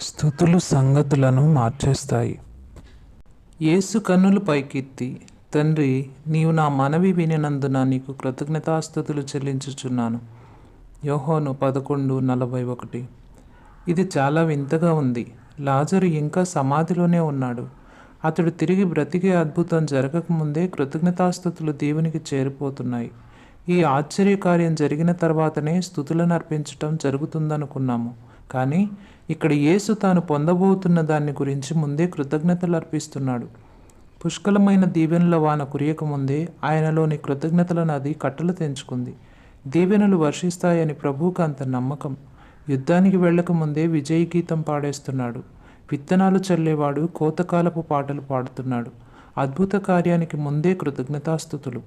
స్థుతులు సంగతులను మార్చేస్తాయి. యేసు కన్నులు పైకెత్తి తండ్రి నీవు నా మనవి వినినందున నీకు కృతజ్ఞతాస్థుతులు చెల్లించుచున్నాను. యోహోను పదకొండు నలభై ఒకటి. ఇది చాలా వింతగా ఉంది. లాజరు ఇంకా సమాధిలోనే ఉన్నాడు. అతడు తిరిగి బ్రతికే అద్భుతం జరగకముందే కృతజ్ఞతాస్థుతులు దేవునికి చేరిపోతున్నాయి. ఈ ఆశ్చర్యకార్యం జరిగిన తర్వాతనే స్థుతులను అర్పించటం జరుగుతుందనుకున్నాము. కానీ ఇక్కడ యేసు తాను పొందబోతున్న దాన్ని గురించి ముందే కృతజ్ఞతలు అర్పిస్తున్నాడు. పుష్కలమైన దీవెనల వాన కురియకముందే ఆయనలోని కృతజ్ఞతల నది కట్టలు తెంచుకుంది. దీవెనలు వర్షిస్తాయని ప్రభువుకు అంత నమ్మకం. యుద్ధానికి వెళ్ళకముందే విజయ గీతం పాడేస్తున్నాడు. విత్తనాలు చల్లేవాడు కోతకాలపు పాటలు పాడుతున్నాడు. అద్భుత కార్యానికి ముందే కృతజ్ఞతాస్థుతులు.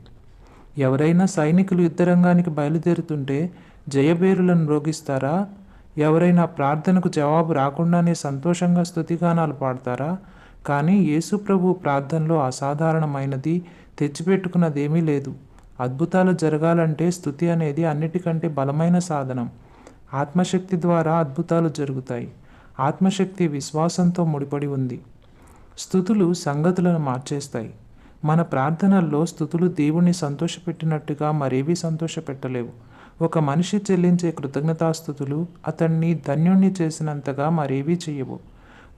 ఎవరైనా సైనికులు యుద్ధరంగానికి బయలుదేరుతుంటే జయబేరులను రోగిస్తారా? ఎవరైనా ప్రార్థనకు జవాబు రాకుండానే సంతోషంగా స్థుతిగానాలు పాడతారా? కానీ యేసు ప్రభు ప్రార్థనలో అసాధారణమైనది తెచ్చిపెట్టుకున్నదేమీ లేదు. అద్భుతాలు జరగాలంటే స్థుతి అనేది అన్నిటికంటే బలమైన సాధనం. ఆత్మశక్తి ద్వారా అద్భుతాలు జరుగుతాయి. ఆత్మశక్తి విశ్వాసంతో ముడిపడి ఉంది. స్థుతులు సంగతులను మార్చేస్తాయి. మన ప్రార్థనల్లో స్థుతులు దేవుణ్ణి సంతోషపెట్టినట్టుగా మరేవీ సంతోషపెట్టలేవు. ఒక మనిషి చెల్లించే కృతజ్ఞతాస్థుతులు అతన్ని ధన్యుణ్ణి చేసినంతగా మరేవీ చేయవు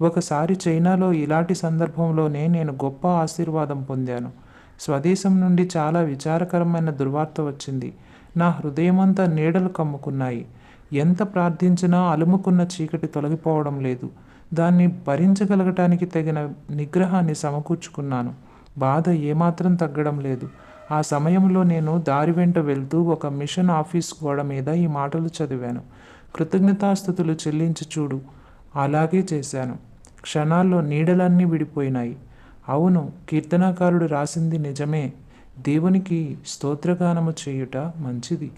ఒకసారి చైనాలో ఇలాంటి సందర్భంలోనే నేను గొప్ప ఆశీర్వాదం పొందాను. స్వదేశం నుండి చాలా విచారకరమైన దుర్వార్త వచ్చింది. నా హృదయమంతా నీడలు కమ్ముకున్నాయి. ఎంత ప్రార్థించినా అలుముకున్న చీకటి తొలగిపోవడం లేదు. దాన్ని భరించగలగటానికి తగిన నిగ్రహాన్ని సమకూర్చుకున్నాను. బాధ ఏమాత్రం తగ్గడం లేదు. ఆ సమయంలో నేను దారి వెంట వెళ్తూ ఒక మిషన్ ఆఫీస్ గోడ మీద ఈ మాటలు చదివాను. కృతజ్ఞతాస్థుతులు చెల్లించి చూడు. అలాగే చేశాను. క్షణాల్లో నీడలన్నీ విడిపోయినాయి. అవును కీర్తనాకారుడు రాసింది నిజమే. దేవునికి స్తోత్రగానము చేయుట మంచిది.